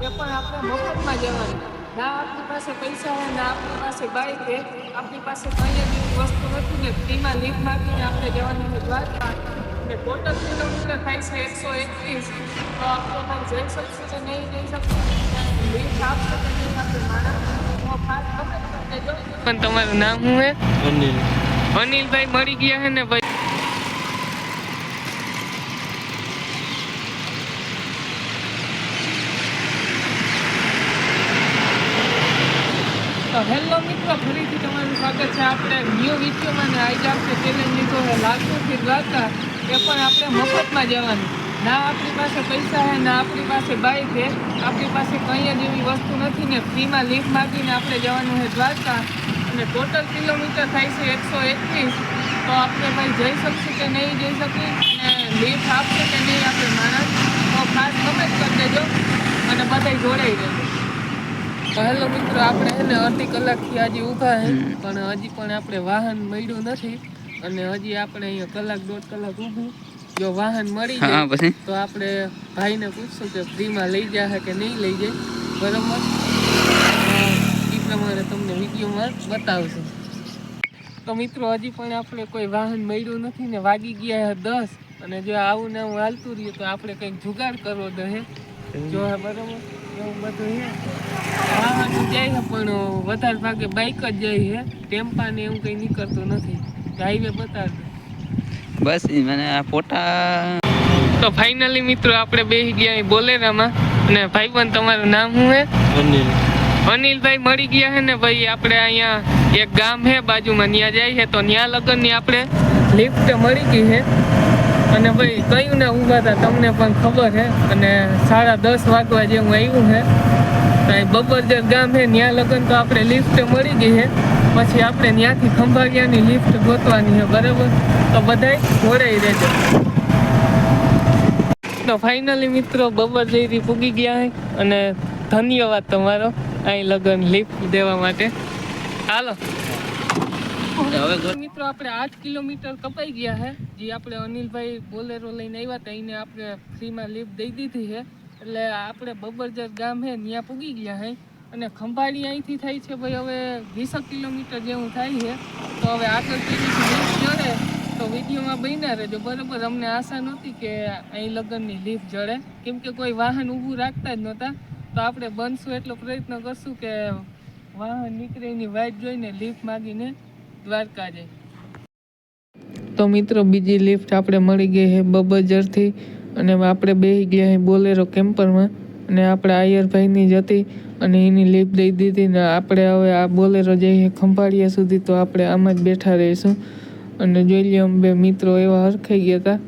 એ પણ આપણે મફતમાં જવાનું ના આપણી પાસે પૈસા હોય ના આપણી પાસે બાઈક છે આપણી પાસે કંઈ જ વસ્તુ નથી ને ફ્રીમાં લીફ માગીને આપણે જવાનું છે દ્વારકા ને ટોટલ કિલોમીટર થાય છે એકસો એકવીસ. તો આપણે ભાઈ જઈ શકશું કે નહીં જઈ શકશું? લીફ આપશે કે નહીં આપણે માણસ? પણ તમારું નામ શું હે? અનિલ. અનિલભાઈ મળી ગયા હે ને ભાઈ? તો હેલો મિત્રો, ફરીથી તમારું સ્વાગત છે. આપણે ન્યૂ વિડીયોમાં આજે આપણે ચેલેન્જ લીધો હોય લાલપુરથી દ્વારકા એ પણ આપણે મફતમાં જવાનું. ના આપણી પાસે પૈસા છે ના આપણી પાસે બાઇક છે આપણી પાસે કંઈ જ એવી વસ્તુ નથી ને ફ્રીમાં લીફ માગીને આપણે જવાનું છે દ્વારકા. અને ટોટલ કિલોમીટર થાય છે એકસો એકવીસ. તો આપણે ભાઈ જઈ શકશું કે નહીં જઈ શકીએ? અને લીફ આપશે કે નહીં આપણે માણસ? તો ખાસ કમેન્ટ કરી દેજો. અને બધાય જોડાઈ રહેજો. તો હેલો મિત્રો આપણે ને અડધી કલાકથી આજે ઊભા છે પણ હજી પણ આપણે વાહન મળ્યું નથી. અને હજી આપણે અહીંયા કલાક દોઢ કલાક ઊભું. જો વાહન મળી જાય તો આપણે ભાઈને પૂછશું કે ફ્રીમાં લઈ જાય કે નહીં લઈ જાય. બરાબર? એ પ્રમાણે તમને વિડીયોમાં બતાવશું. તો મિત્રો હજી પણ આપણે કોઈ વાહન મળ્યું નથી ને વાગી ગયા છે દસ. અને જો આવું ને આવું હાલતું રહ્યું તો આપણે કંઈક જુગાડ કરવો દહે. જો હે બરાબર? એવું બધું છે. વાહન જાય છે પણ વધારે ભાગે બાઇક જ જાય છે. ટેમ્પા ને એવું કંઈ નીકળતું નથી. હાઈવે બતાવજો. બસ મને આ ફોટા તો ફાઇનલી મિત્રો આપણે બેસી ગયા અહીં બોલેરામાં. અને ભાઈબંધ તમારું નામ શું હે અનિલ. અનિલભાઈ મળી ગયા છે ને ભાઈ આપણે અહીંયા એક ગામ છે બાજુમાં ત્યાં જાય છે. તો ત્યાં લગ્નની આપણે લિફ્ટ મળી ગઈ છે. અને ભાઈ, કયું ને ઊભા હતા તમને પણ ખબર છે અને સાડા દસ વાગવા જેવું આવ્યું છે તો અહીં બબરજર ગામ છે ત્યાં લગન તો આપણે લિફ્ટ મળી ગઈ છે પછી આપણે ત્યાંથી ખંભાળિયાની લિફ્ટ ગોતવાની છે બરાબર? તો બધાય જોડાઈ રહેજો. તો ફાઇનલી મિત્રો, બબર જઈથી પૂગી ગયા છે અને ધન્યવાદ તમારો, અહીં લગન લિફ્ટ દેવા માટે. હાલો. મિત્રો, આપણે આઠ કિલોમીટર કપાઈ ગયા છે જે આપણે અનિલભાઈ બોલેરો લઈને આવ્યા હતા, એને આપણે ફ્રીમાં લિફ્ટ દઈ દીધી છે એટલે આપણે બબરજર ગામ છે ત્યાં પૂગી ગયા છે અને ખંભાળી અહીંથી થાય છે ભાઈ, હવે વીસક કિલોમીટર જેવું થાય છે તો હવે આગળ જડે, તો વિડીયોમાં બન્યા રહેજો. બરાબર, અમને આશા નહોતી કે અહીં લગ્નની લિફ્ટ જડે. કેમ કે કોઈ વાહન ઊભું રાખતા જ નહોતા. તો આપણે બનશું એટલો પ્રયત્ન કરશું કે વાહન નીકળે એની વાઇટ જોઈને લિફ્ટ માગીને દ્વારકા જાય તો મિત્રો, બીજી લિફ્ટ આપણે મળી ગઈ છે બબજરથી અને આપણે બેસી ગયા છે બોલેરો કેમ્પરમાં અને આપણે આયરભાઈની જ હતી અને એની લિફ્ટ દઈ દીધી ને આપણે હવે આ બોલેરો જઈએ ખંભાળિયા સુધી તો આપણે આમાં જ બેઠા રહીશું. અને જોઈ લઈએ અમે બે મિત્રો એવા હરખાઈ ગયા હતા.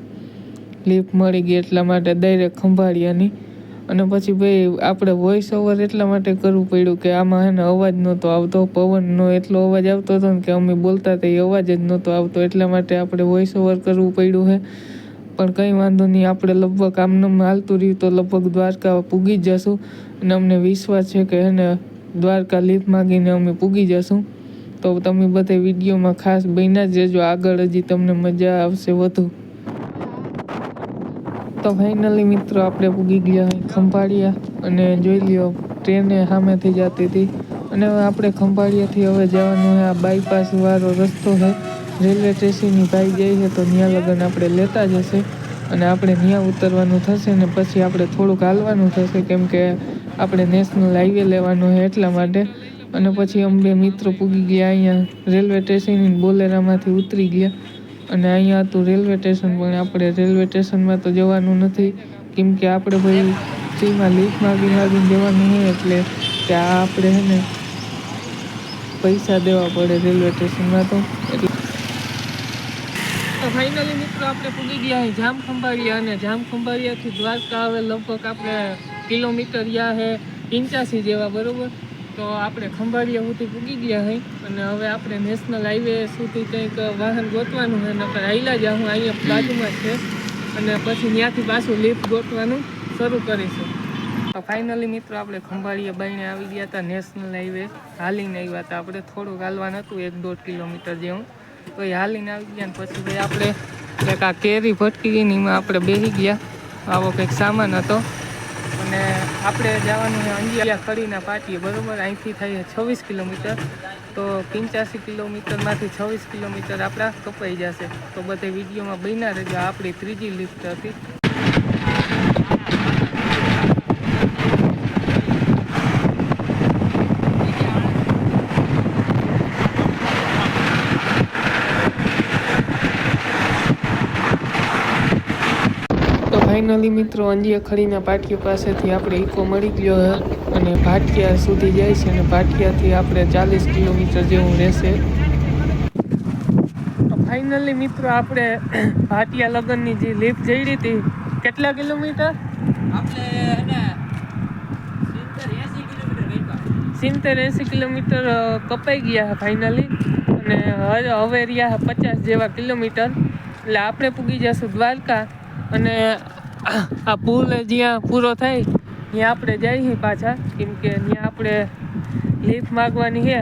લિફ્ટ મળી ગઈ એટલા માટે ડાયરેક્ટ ખંભાળિયાની. અને પછી ભાઈ આપણે વોઇસ ઓવર એટલા માટે કરવું પડ્યું કે આમાં એને અવાજ નહોતો આવતો, પવનનો એટલો અવાજ આવતો હતો ને કે અમે બોલતા તે અવાજ જ નહોતો આવતો, એટલા માટે આપણે વોઇસ ઓવર કરવું પડ્યું છે પણ કંઈ વાંધો નહીં, આપણે લગભગ આમનામ હાલતું રહ્યું તો લગભગ દ્વારકા પૂગી જ જશું અને અમને વિશ્વાસ છે કે એને દ્વારકા લીફ માગીને અમે પૂગી જશું. તો તમે બધા વિડીયોમાં ખાસ બન્યા જ રહેજો, આગળ હજી તમને મજા આવશે વધુ. તો ફાઇનલી મિત્રો આપણે પૂગી ગયા ખંભાળિયા અને જોઈ લ્યો, ટ્રેને સામેથી જતી હતી. અને આપણે ખંભાળિયાથી હવે જવાનું આ બાયપાસ વાળો રસ્તો છે. રેલવે સ્ટેશનની ભાઈ જાય છે તો ત્યાં લગન આપણે લેતા જશે અને આપણે ત્યાં ઉતરવાનું થશે ને પછી આપણે થોડુંક હાલવાનું થશે કેમ કે આપણે નેશનલ હાઈવે લેવાનું છે એટલા માટે. અને પછી અમે મિત્રો પૂગી ગયા અહીંયા રેલવે સ્ટેશનની બોલેરામાંથી ઉતરી ગયા. અને અહીંયા હતું રેલવે સ્ટેશન પણ આપણે રેલવે સ્ટેશનમાં તો જવાનું નથી. કેમ કે આપણે ભાઈ ફ્રીમાં લીફ માગી માગીને જવાનું હોય એટલે ત્યાં આપણે હે ને પૈસા દેવા પડે રેલવે સ્ટેશનમાં તો. એટલે તો ફાઇનલી મિત્રો આપણે પૂગી ગયા અહીં જામ ખંભાળિયા અને જામ ખંભાળિયાથી દ્વારકા હવે લગભગ આપણે કિલોમીટર યા હે પંચ્યાસી જેવા, બરોબર? તો આપણે ખંભાળિયા સુધી પૂગી ગયા હઈ અને હવે આપણે નેશનલ હાઈવે સુધી કંઈક વાહન ગોતવાનું છે નકર હાઈલા જ હું અહીંયા બાજુમાં છે. અને પછી ત્યાંથી પાછું લિફ્ટ ગોતવાનું શરૂ કરીશું. તો ફાઇનલી મિત્રો આપણે ખંભાળિયા બાઈને આવી ગયા હતા નેશનલ હાઈવે હાલીને આવ્યા હતા આપણે. થોડુંક હાલવાનું હતું, એક દોઢ કિલોમીટર જેવું. તો એ હાલીને આવી ગયા ને પછી ભાઈ આપણે એક આ કેરી ભટકી ગઈ ને એમાં આપણે બેસી ગયા. આવો કંઈક સામાન હતો. અને આપણે જવાનું છે અંજિયા ખડીના પાટીએ, બરાબર? અહીંથી થાય છવ્વીસ કિલોમીટર. તો પંચ્યાસી કિલોમીટરમાંથી છવ્વીસ કિલોમીટર આપણા કપાઈ જશે. તો બધે વિડીયોમાં બન્યા રહેજો. આપણી ત્રીજી લિફ્ટ હતી. ફાઇનલી મિત્રો અંજિયા ખડીના પાટિયા પાસેથી આપણે ઇકો મળી ગયો અને ભાટિયા સુધી જાય છે અને ભાટિયાથી આપણે ચાલીસ કિલોમીટર જેવું રહેશે. ફાઇનલી મિત્રો આપણે ભાટિયા લગ્નની જે લિફ્ટ જઈ રહી હતી કેટલા કિલોમીટર? આપણે સિત્તેર એંસી કિલોમીટર કપાઈ ગયા ફાઇનલી અને હવે રહ્યા પચાસ જેવા કિલોમીટર. એટલે આપણે પૂગી જશું દ્વારકા. અને આ પુલ જ્યાં પૂરો થાય, ત્યાં આપણે જઈએ પાછા. કેમ કે ત્યાં આપણે લીફ માગવાની છે.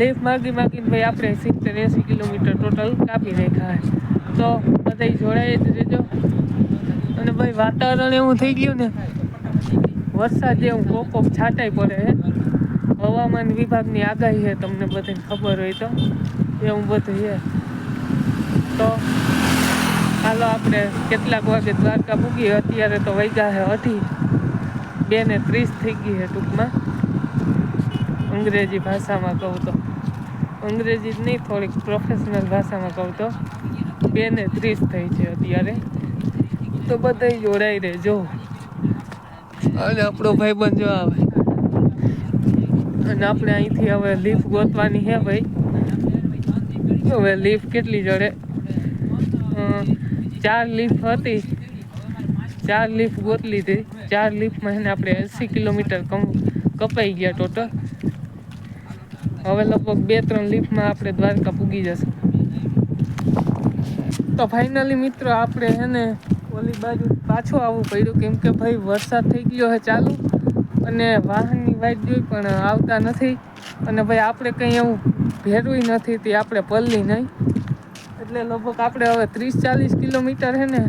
લીફ માગી માગીને ભાઈ આપણે સિત્તેર એંસી કિલોમીટર ટોટલ કાપી નાખ્યા તો બધા જોડાઈ જ રહેજો. અને ભાઈ વાતાવરણ એવું થઈ ગયું ને, વરસાદ જેવું કોક કોક છાંટાઈ પડે છે. હવામાન વિભાગની આગાહી છે, તમને બધાને ખબર હોય તો. એવું બધું છે. તો હાલો આપણે કેટલાક વાગે દ્વારકા પૂગી અત્યારે તો વાગ્યા છે અઢી. બે ને ત્રીસ થઈ ગઈ છે ટૂંકમાં. અંગ્રેજી ભાષામાં કહું તો. અંગ્રેજી જ નહીં થોડીક પ્રોફેશનલ ભાષામાં કહું તો. બે ને ત્રીસ થઈ છે અત્યારે. તો બધા જોડાઈ રહેજો. અને આપણો ભાઈ જો આવે. અને આપણે અહીંથી હવે લીફ ગોતવાની છે ભાઈ. હવે લીફ કેટલી જોડે? ચાર લીફ હતી. ચાર લીફ ગોતલી લીધી ચાર લીફમાં એને આપણે એંસી કિલોમીટર કપાઈ ગયા ટોટલ હવે લગભગ બે, ત્રણ લીફમાં આપણે દ્વારકા પૂગી જશે. તો ફાઇનલી મિત્રો આપણે એને ઓલી બાજુ પાછું આવવું પડ્યું. કેમ કે ભાઈ વરસાદ થઈ ગયો છે ચાલુ અને વાહનની વાઈટ જોઈ પણ આવતા નથી. અને ભાઈ આપણે કંઈ એવું ભેરવું નથી. તે આપણે પલ્લી નહીં. એટલે લગભગ આપણે હવે ત્રીસ ચાલીસ કિલોમીટર હે ને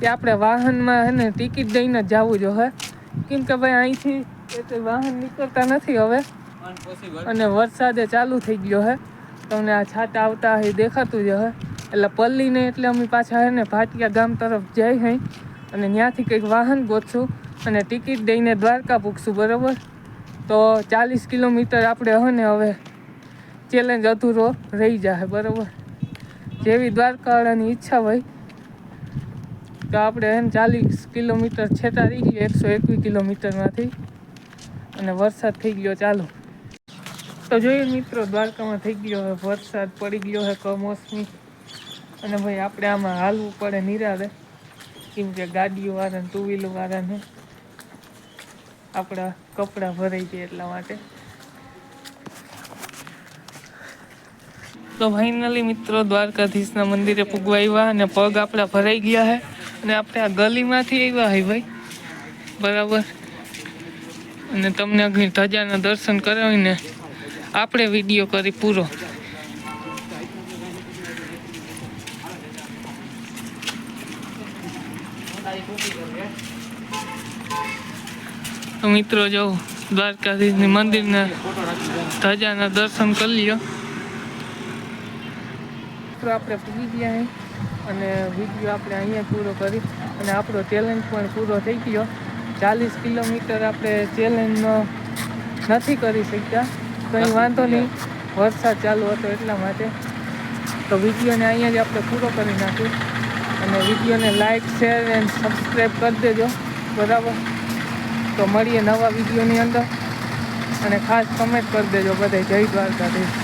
તે આપણે વાહનમાં હે ને ટિકિટ દઈને જ જવું હે. કેમ કે ભાઈ અહીંથી એ તો વાહન નીકળતા નથી હવે. અને વરસાદે ચાલુ થઈ ગયો હે. તમને આ છાટા આવતા એ દેખાતું જ હે. એટલે પલ્લીને એટલે અમે પાછા હે ને ભાટિયા ગામ તરફ જઈ હઈ. અને ત્યાંથી કંઈક વાહન ગોતશું અને ટિકિટ દઈને દ્વારકા પૂગશું, બરાબર? તો ચાલીસ કિલોમીટર આપણે હે ને હવે ચેલેન્જ અધૂરો રહી જાય બરાબર? જેવી દ્વારકાવાળાની ઈચ્છા હોય, તો આપણે એમ ચાલીસ કિલોમીટર છેટા રહી ગયો એકસો એકવીસ કિલોમીટરમાંથી. અને વરસાદ થઈ ગયો ચાલુ. તો જોઈએ મિત્રો, દ્વારકામાં થઈ ગયો હવે વરસાદ, પડી ગયો છે કમોસમી. અને ભાઈ, આપણે આમાં હાલવું પડે નિરાળે કેમ કે ગાડીઓ વાળાને ટુ વ્હીલર વાળાને આપણા કપડાં ભરાઈ ગયા એટલા માટે. તો ફાઇનલી મિત્રો દ્વારકાધીશના મંદિરે પૂગવા આવ્યા અને પગ આપણા ભરાઈ ગયા છે અને આપણે આ ગલીમાંથી આવ્યા હોય ભાઈ. બરાબર. અને તમને અગ્નિ ધજાના દર્શન કરાવીને આપણે વીડિયો કરી પૂરો. મિત્રો જો દ્વારકાધીશની મંદિરના ધજાના દર્શન કરી લ્યો. મિત્રો આપણે પૂગી ગયા અહીં અને વીડિયો આપણે અહીંયા પૂરો કરી અને આપણો ચેલેન્જ પણ પૂરો થઈ ગયો. ચાલીસ કિલોમીટર આપણે ચેલેન્જનો નથી કરી શક્યા. કંઈ વાંધો નહીં. વરસાદ ચાલુ હતો એટલા માટે. તો વિડીયોને અહીંયા જ આપણે પૂરો કરી નાખ્યું અને વિડીયોને લાઇક શેર એન્ડ સબસ્ક્રાઈબ કરી દેજો. બરાબર? તો મળીએ નવા વિડીયોની અંદર. અને ખાસ કમેન્ટ કરી દેજો બધા જય દ્વારકાધીશ.